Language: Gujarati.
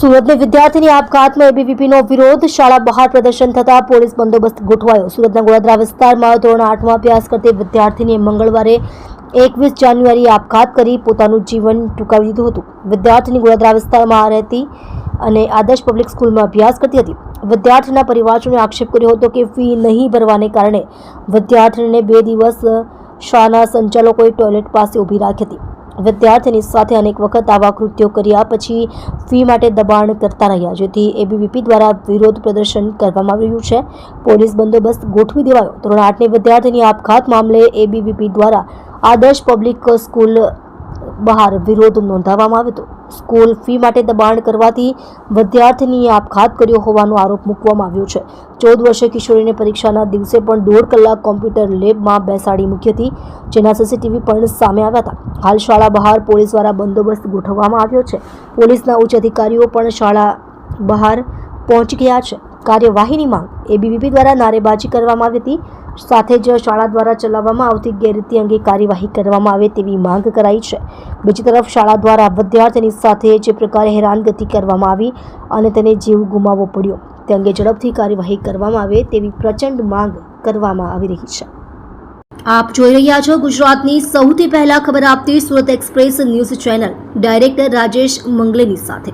સુરતની વિદ્યાર્થીની આપઘાતમાં એબીવીપીનો વિરોધ, શાળા બહાર પ્રદર્શન થતા પોલીસ બંદોબસ્ત ગોઠવાયો. સુરતના ગોળાદરા વિસ્તારમાં ધોરણ આઠમાં અભ્યાસ કરતી વિદ્યાર્થીનીએ મંગળવારે એકવીસ જાન્યુઆરીએ આપઘાત કરી પોતાનું જીવન ટૂંકાવી દીધું હતું. વિદ્યાર્થીની ગોળાદરા વિસ્તારમાં રહેતી અને આદર્શ પબ્લિક સ્કૂલમાં અભ્યાસ કરતી હતી. વિદ્યાર્થીના પરિવારજોને આક્ષેપ કર્યો હતો કે ફી નહીં ભરવાને કારણે વિદ્યાર્થીને બે દિવસ શાળાના સંચાલકોએ ટોયલેટ પાસે ઊભી રાખી હતી. વિદ્યાર્થીની સાથે અનેક વખત આવા કૃત્યો કર્યા, પછી ફી માટે દબાણ કરતા રહ્યા. જેથી એબીવીપી દ્વારા વિરોધ પ્રદર્શન કરવામાં આવી રહ્યું છે. પોલીસ બંદોબસ્ત ગોઠવી દેવાયો. ધોરણ આઠની વિદ્યાર્થીની આપઘાત મામલે એબીવીપી દ્વારા આદર્શ પબ્લિક સ્કૂલ બહાર વિરોધ નોંધાવવામાં આવ્યો હતો. સ્કૂલ ફી માટે દબાણ કરવાથી વિદ્યાર્થીનીએ આપઘાત કર્યો હોવાનો આરોપ મૂકવામાં આવ્યો છે. ચૌદ વર્ષે કિશોરીને પરીક્ષાના દિવસે પણ દોઢ કલાક કોમ્પ્યુટર લેબમાં બેસાડી મૂકી હતી, જેના સીસીટીવી પણ સામે આવ્યા હતા. હાલ શાળા બહાર પોલીસ દ્વારા બંદોબસ્ત ગોઠવવામાં આવ્યો છે. પોલીસના ઉચ્ચ અધિકારીઓ પણ શાળા બહાર પહોંચી ગયા છે. કાર્યવાહીની માંગ. એબીવીપી દ્વારા નારેબાજી કરવામાં આવી હતી. સાથે જ શાળા દ્વારા ચલાવવામાં આવતી ગેરરીતિ અંગે કાર્યવાહી કરવામાં આવે તેવી માંગ કરાઈ છે. બીજી તરફ શાળા દ્વારા વિદ્યાર્થીની સાથે જે પ્રકારે હેરાનગતિ કરવામાં આવી અને તેને જીવ ગુમાવવો પડ્યો, તે અંગે ઝડપથી કાર્યવાહી કરવામાં આવે તેવી પ્રચંડ માંગ કરવામાં આવી રહી છે. આપ જોઈ રહ્યા છો ગુજરાતની સૌથી પહેલા ખબર આપતી Surat express news channel. Director Rajesh મંગલેની સાથે.